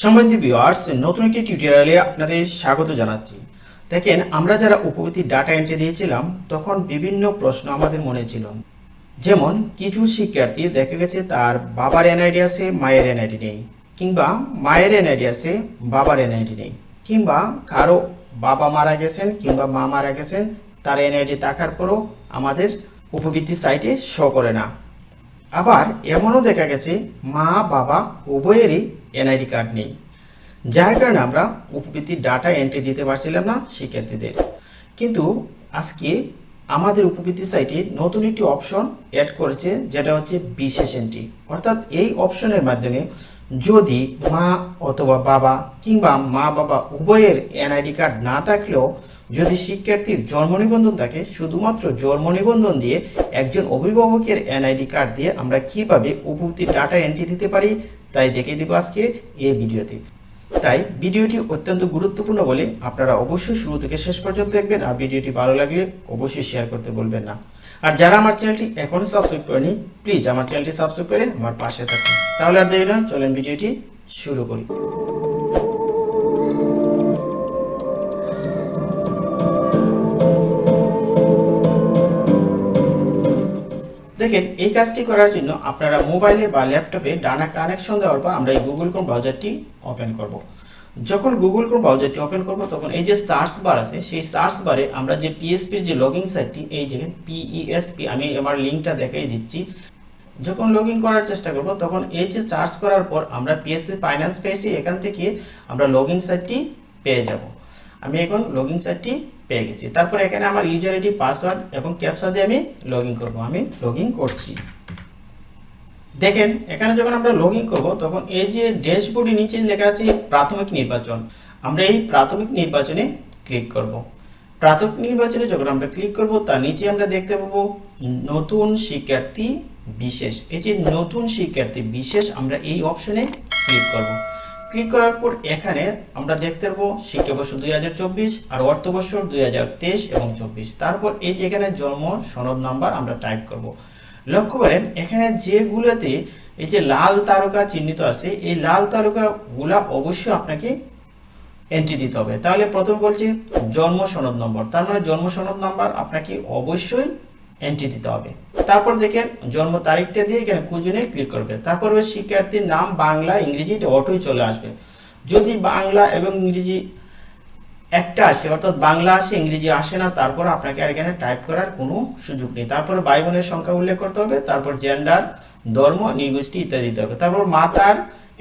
সম্বন্ধী viewers নতুন একটি টিউটোরিয়ালে আপনাদের স্বাগত জানাচ্ছি। দেখেন, আমরা যারা উপবৃত্তির ডাটা এন্ট্রি দিয়েছিলাম, তখন বিভিন্ন প্রশ্ন আমাদের মনে ছিল। যেমন, কিছু শিক্ষার্থী দেখা গেছে তার বাবার এনআইডি আছে, মায়ের এনআইডি নেই, কিংবা মায়ের এনআইডি আছে, বাবার এনআইডি নেই, কিংবা কারও বাবা মারা গেছেন, কিংবা মা মারা গেছেন, তার এনআইডি থাকার পরও আমাদের উপবৃত্তি সাইটে শো করে না। আবার এমনও দেখা গেছে, মা, বাবা উভয়েরই এনআইডি কার্ড নেই। যার কারণে আমরা উপবৃত্তির ডাটা এন্ট্রি দিতে পারছিলাম না শিক্ষার্থীদের। কিন্তু আজকে আমাদের উপবৃত্তি সাইটে নতুন একটি অপশন অ্যাড করেছে, যেটা হচ্ছে বিশেষ এন্ট্রি। অর্থাৎ এই অপশনের মাধ্যমে যদি মা অথবা বাবা কিংবা মা, বাবা উভয়ের এনআইডি কার্ড না থাকলেও যদি শিক্ষার্থীর জন্ম নিবন্ধন থাকে, শুধুমাত্র জন্ম নিবন্ধন দিয়ে একজন অভিভাবকের এনআইডি কার্ড দিয়ে আমরা কীভাবে উপভুক্তির ডাটা এন্ট্রি দিতে পারি, তাই দেখে দিব আজকে এই ভিডিওতে। তাই ভিডিওটি অত্যন্ত গুরুত্বপূর্ণ বলে আপনারা অবশ্যই শুরু থেকে শেষ পর্যন্ত দেখবেন, আর ভিডিওটি ভালো লাগলে অবশ্যই শেয়ার করতে বলবেন না। আর যারা আমার চ্যানেলটি এখনও সাবস্ক্রাইব করেনি প্লিজ আমার চ্যানেলটি সাবস্ক্রাইব করে আমার পাশে থাকুন। তাহলে আর দেরি না চলেন ভিডিওটি শুরু করি। দেখেন এই কাজটি করার জন্য আপনারা মোবাইলে বা ল্যাপটপে ডানা কানেকশন দেওয়ার পর আমরা এই গুগল ক্রোম ব্রাউজারটি ওপেন করব। যখন গুগল ক্রোম ব্রাউজারটি ওপেন করব, তখন এই যে সার্চ বার আছে, সেই সার্চ বারে আমরা যে পিএসপির যে লগইন সাইটটি এই যে পিইএসপি আমি আমার লিঙ্কটা দেখাই দিচ্ছি যখন লগ করার চেষ্টা করব, তখন এই যে সার্চ করার পর আমরা পিএসপি ফাইন্যান্স পেয়েছি, এখান থেকে আমরা লগ সাইটটি পেয়ে যাব আমি এখন লগ সাইটটি পেয়ে গেছি। তারপর এখানে আমার ইউজার আইডি পাসওয়ার্ড এবং ক্যাপসা দিয়ে আমি লগ ইন করব। আমি লগ ইন করছি। দেখেন, এখানে যখন আমরা লগ ইন করব, তখন এই যে ড্যাশবোর্ডের নিচে লেখা আছে প্রাথমিক নির্বাচন। আমরা এই প্রাথমিক নির্বাচনে ক্লিক করব। প্রাথমিক নির্বাচনে যখন আমরা ক্লিক করব, তার নিচে আমরা দেখতে পাবো নতুন শিক্ষার্থী বিশেষ। এই যে নতুন শিক্ষার্থী বিশেষ, আমরা এই অপশনে ক্লিক করব। ক্লিক করার পর এখানে আমরা দেখতে পাবো শিক্ষাবর্ষ দুই হাজার চব্বিশ আর অর্থবর্ষ দুই হাজার তেইশ এবং চব্বিশ। তারপর এই যে এখানে জন্ম, সনদ নাম্বার আমরা টাইপ করব। লক্ষ্য করেন, এখানে যেগুলোতে এই যে লাল তারকা চিহ্নিত আছে, এই লাল তারকাগুলা অবশ্যই আপনাকে এন্ট্রি দিতে হবে। তাহলে প্রথম বলছি জন্ম সনদ নম্বর। তার মানে জন্ম সনদ নাম্বার আপনাকে অবশ্যই এন্ট্রি দিতে হবে। তারপর দেখেন, জন্ম তারিখটা দিয়ে এখানে কুজনে ক্লিক করবে তারপর শিক্ষার্থীর নাম বাংলা, ইংরেজি অটোই চলে আসবে। যদি বাংলা এবং ইংরেজি একটা আসে, অর্থাৎ বাংলা আসে, ইংরেজি আসে না, তারপর আপনাকে আর এখানে টাইপ করার কোনো সুযোগ নেই। তারপরে ভাই বোনের সংখ্যা উল্লেখ করতে হবে, তারপর জেন্ডার ধর্ম নিগোষ্ঠী ইত্যাদি দিতে হবে। তারপর মাতার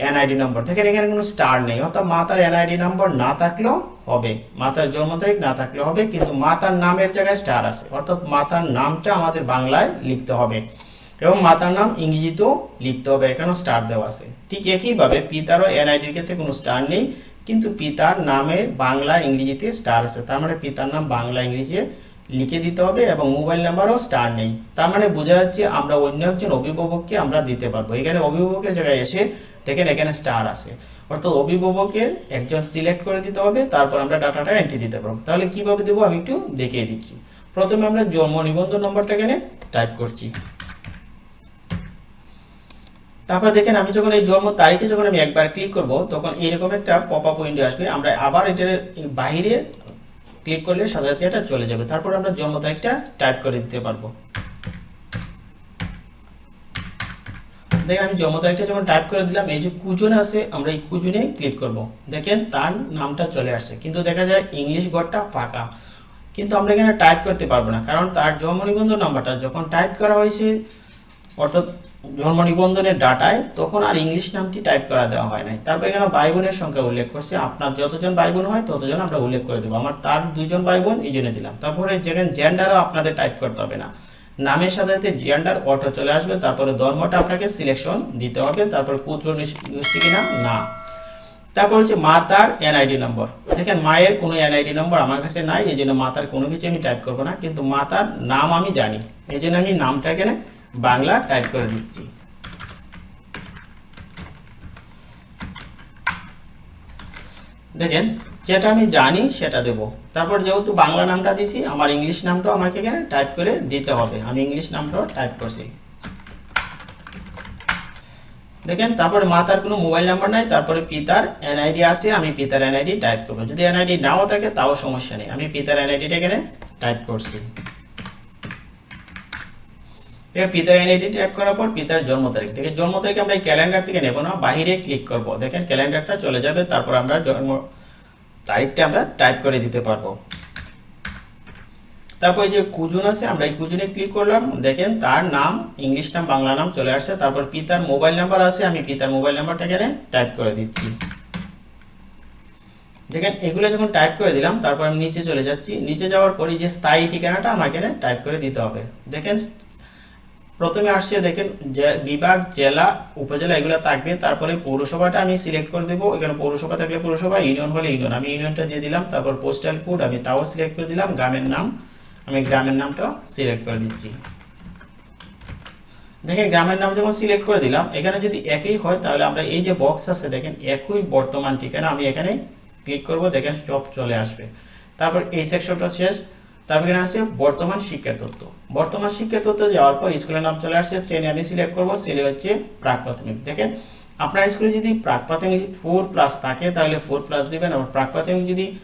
এনআইডি নম্বর দেখেন, এখানে কোনো স্টার নেই, অর্থাৎ মাতার এনআইডি নম্বর না থাকলেও হবে। মাতার জন্ম তারিখ না থাকলে হবে, কিন্তু মাতার নামের জায়গায় স্টার আছে। অর্থাৎ মাতার নামটা আমাদের বাংলায় লিখতে হবে। এবং মাতার নাম ইংরেজিতেও লিখতে হবে, এখানেও স্টার দেওয়া আছে। ঠিক একইভাবে পিতারও এনআইডির ক্ষেত্রে কোনো স্টার নেই, কিন্তু পিতার নামের বাংলা ইংরেজিতে স্টার আছে। তার মানে পিতার নাম বাংলা ইংরেজিতে লিখে দিতে হবে এবং মোবাইল নাম্বারও স্টার নেই। তার মানে বোঝা যাচ্ছে আমরা অন্য একজন অভিভাবককে আমরা দিতে পারব। এখানে অভিভাবকের জায়গায় এসে দেখেন এখানে স্টার আছে। অর্থাৎ অভিভাবকের একজন সিলেক্ট করে দিতে হবে, তারপর আমরা ডাটাটা এন্ট্রি দিতে পারব। তাহলে কীভাবে দেবো আমি একটু দেখিয়ে দিচ্ছি। প্রথমে আমরা জন্ম নিবন্ধন নম্বরটা এখানে টাইপ করছি। তারপর দেখেন আমি যখন এই জন্ম তারিখে যখন আমি একবার ক্লিক করব, তখন এরকম একটা পপ আপ উইন্ডো আসবে। আমরা আবার এটার বাইরে ক্লিক করলে সাথে সাথে এটা চলে যাবে। তারপর আমরা জন্ম তারিখটা টাইপ করে দিতে পারব। দেখেন, আমি জন্ম তারিখটা যখন টাইপ করে দিলাম, এই যে কুজন আছে, আমরা এই কুজনে ক্লিক করব। দেখেন, তার নামটা চলে আসছে। কিন্তু দেখা যায় ইংলিশ ঘরটা ফাঁকা। কিন্তু আমরা এখানে টাইপ করতে পারব না, কারণ তার জন্ম নিবন্ধন নাম্বারটা, যখন টাইপ করা হয়েছে, অর্থাৎ জন্ম নিবন্ধনের ডাটায়, তখন আর ইংলিশ নামটি টাইপ করা দেওয়া হয় নাই। তারপর এখানে ভাই বোনের সংখ্যা উল্লেখ করছে। আপনার যতজন ভাই বোন হয়, ততজন আমরা উল্লেখ করে দেবো। আমার তার দুজন ভাই বোন এই জন্য দিলাম। তারপরে যেখানে জেন্ডারও আপনাদের টাইপ করতে হবে না। নামের সাথে সাথে জেন্ডার অটো চলে আসবে, তারপরে ধর্মটা আপনাকে সিলেকশন দিতে হবে, তারপরে পুত্র গোষ্ঠী কিনা না? তারপর হচ্ছে মাতার এনআইডি নম্বর দেখেন, মায়ের কোনো এনআইডি নম্বর আমার কাছে নাই, এই জন্য মাতার কোনো কিছু আমি টাইপ করব না, কিন্তু মাতার নাম আমি জানি। এই জন্য আমি নামটা এখানে বাংলা টাইপ করে দিচ্ছি। দেখেন, যেটা আমি জানি সেটা দেব। তারপর যেহেতু বাংলা নামটা দিছি, আমার ইংলিশ নামটাও আমাকে এখানে টাইপ করে দিতে হবে। আমি ইংলিশ নামটাও টাইপ করছি। দেখেন, তারপরে মাতার কোনো মোবাইল নাম্বার নাই, তারপরে পিতার এনআইডি আছে, আমি পিতার এনআইডি টাইপ করব। যদি এনআইডি নাও থাকে, তাও সমস্যা নেই। আমি পিতার এনআইডিটা এখানে টাইপ করছি। এবার পিতার এনআইডি টাইপ করার পর পিতার জন্ম তারিখ। থেকে জন্ম তারিখ আমরা এই ক্যালেন্ডার থেকে নেব না বাইরে ক্লিক করব। দেখেন ক্যালেন্ডারটা চলে যাবে, তারপর আমরা জন্ম তারিখটা আমরা টাইপ করে দিতে পারব। তারপর যে কুজন আছে, আমরা এই কুজনে ক্লিক করলাম। দেখেন, তার নাম ইংলিশ নাম, বাংলা নাম চলে আসছে। তারপর পিতার মোবাইল নাম্বার আছে, আমি পিতার মোবাইল নাম্বারটা এখানে টাইপ করে দিচ্ছি। দেখেন, এগুলো যখন টাইপ করে দিলাম, তারপর আমি নিচে চলে যাচ্ছি। নিচে যাওয়ার পরে যে স্থায়ী ঠিকানাটা আমাকে টাইপ করে দিতে হবে। দেখেন প্রথমে আসছে দেখেন বিভাগ, জেলা, উপজেলা এগুলো থাকবে। তারপরে পৌরসভাটা আমি সিলেক্ট করে দেবো। এখানে পৌরসভা থাকলে পৌরসভা ইউনিয়ন হলে ইউনিয়ন আমি ইউনিয়নটা দিয়ে দিলাম, তারপর পোস্টাল কোড আমি তাও সিলেক্ট করে দিলাম, গ্রামের নাম। আমি গ্রামের নামটা সিলেক্ট করে দিচ্ছি। দেখেন গ্রামের নাম যখন সিলেক্ট করে দিলাম, এখানে যদি একই হয়, তাহলে আমরা এই যে বক্স আছে, দেখেন একই বর্তমান ঠিকানা আমি এখানে ক্লিক করব। দেখেন সব চলে আসবে। তারপর এই সেকশনটা শেষ। তারপর এখানে আছে বর্তমান শিক্ষার তথ্য বর্তমান শিক্ষার তথ্য যাওয়ার পর স্কুলের নাম চলে আসছে, শ্রেণি আমি সিলেক্ট করব, শ্রেণি হচ্ছে প্রাক প্রাথমিক। দেখেন, আপনার স্কুলে যদি প্রাক প্রাথমিক ফোর প্লাস থাকে, তাহলে ফোর প্লাস দিবেন আর প্রাক প্রাথমিক যদি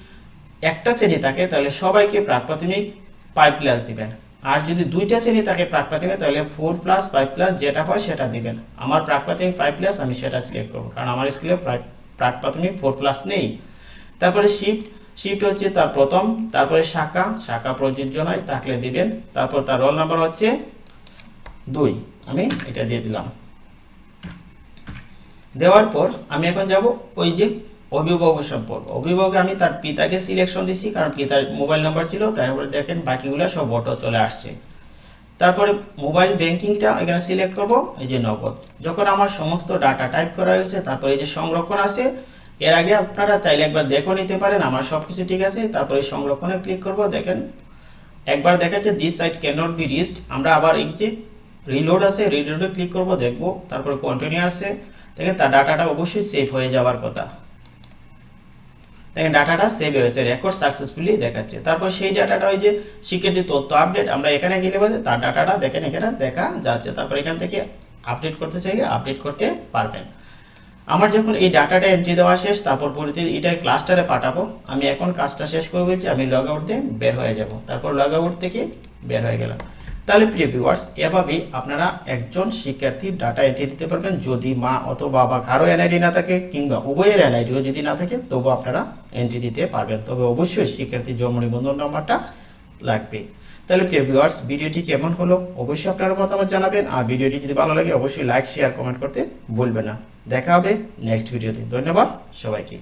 একটা শ্রেণি থাকে, তাহলে সবাইকে প্রাক প্রাথমিক ফাইভ প্লাস দিবেন। আর যদি দুইটা শ্রেণি থাকে প্রাক প্রাথমিক, তাহলে ফোর প্লাস ফাইভ প্লাস যেটা হয় সেটা দিবেন। আমার প্রাক প্রাথমিক ফাইভ প্লাস আমি সেটা সিলেক্ট করব, কারণ আমার স্কুলে প্রাক- প্রাক প্রাথমিক ফোর প্লাস নেই। তারপরে শিফট শিফট হচ্ছে তার প্রথম, তারপরে শাখা শাখা প্রযোজ্য নয় থাকলে দিবেন। তারপর তার রোল নাম্বার হচ্ছে দুই। আমি এটা দিয়ে দিলাম। দেওয়ার পর আমি এখন যাব ওই যে অভিভাবক সম্পর্ক। অভিভাবকে আমি তার পিতাকে সিলেকশন দিছি, কারণ পিতার মোবাইল নাম্বার ছিল তারপরে দেখেন বাকিগুলো সব অটো চলে আসছে। তারপরে মোবাইল ব্যাংকিংটা এখানে সিলেক্ট করব, এই যে নগদ। যখন আমার সমস্ত ডাটা টাইপ করা হয়েছে, তারপরে এই যে সংরক্ষণ আছে এর আগে আপনারা চাইলে একবার দেখো নিতে পারেন, আমার সব কিছু ঠিক আছে। তারপরে সংরক্ষণে ক্লিক করব, দেখেন। একবার দেখাচ্ছে this site can not be reached আমরা আবার এই যে রিলোড আছে রিলোডে ক্লিক করব, দেখব। তারপরে কন্টিনিউ আছে। দেখেন, তার ডাটাটা অবশ্যই সেভ হয়ে যাওয়ার কথা। দেখেন, ডাটাটা সেভ হয়েছে রেকর্ড সাকসেসফুলি দেখাচ্ছে। তারপর সেই ডাটাটা ওই যে শিক্ষার্থী তথ্য আপডেট আমরা এখানে গেলে বলতে তার ডাটাটা দেখেন, এখানে দেখা যাচ্ছে। তারপর এখান থেকে আপডেট করতে চাইলে আপডেট করতে পারবেন। আমার যখন এই ডাটাটা এন্ট্রি দেওয়া শেষ, তারপর পরিতে এটা ক্লাস্টারে পাঠাবো, আমি এখন কাজটা শেষ করে বলছি, আমি লগ আউট দিয়ে বের হয়ে যাব। তারপর লগ আউট থেকে বের হয়ে গেলাম। তাহলে প্রিয় ভিউয়ার্স এভাবেই আপনারা একজন শিক্ষার্থীর ডাটা এন্ট্রি দিতে পারবেন। যদি মা অথবা বাবা কারও এনআইডি না থাকে, কিংবা উভয়ের এনআইডিও যদি না থাকে তবু আপনারা এন্ট্রি দিতে পারবেন। তবে অবশ্যই শিক্ষার্থীর জন্ম নিবন্ধন নাম্বারটা লাগবে। তাহলে প্রিয় ভিউয়ার্স ভিডিওটি কেমন হলো অবশ্যই আপনারা মতামত জানাবেন। আর ভিডিওটি যদি ভালো লাগে, অবশ্যই লাইক শেয়ার কমেন্ট করতে ভুলবেন না। দেখা হবে নেক্সট ভিডিওতে ধন্যবাদ সবাইকে।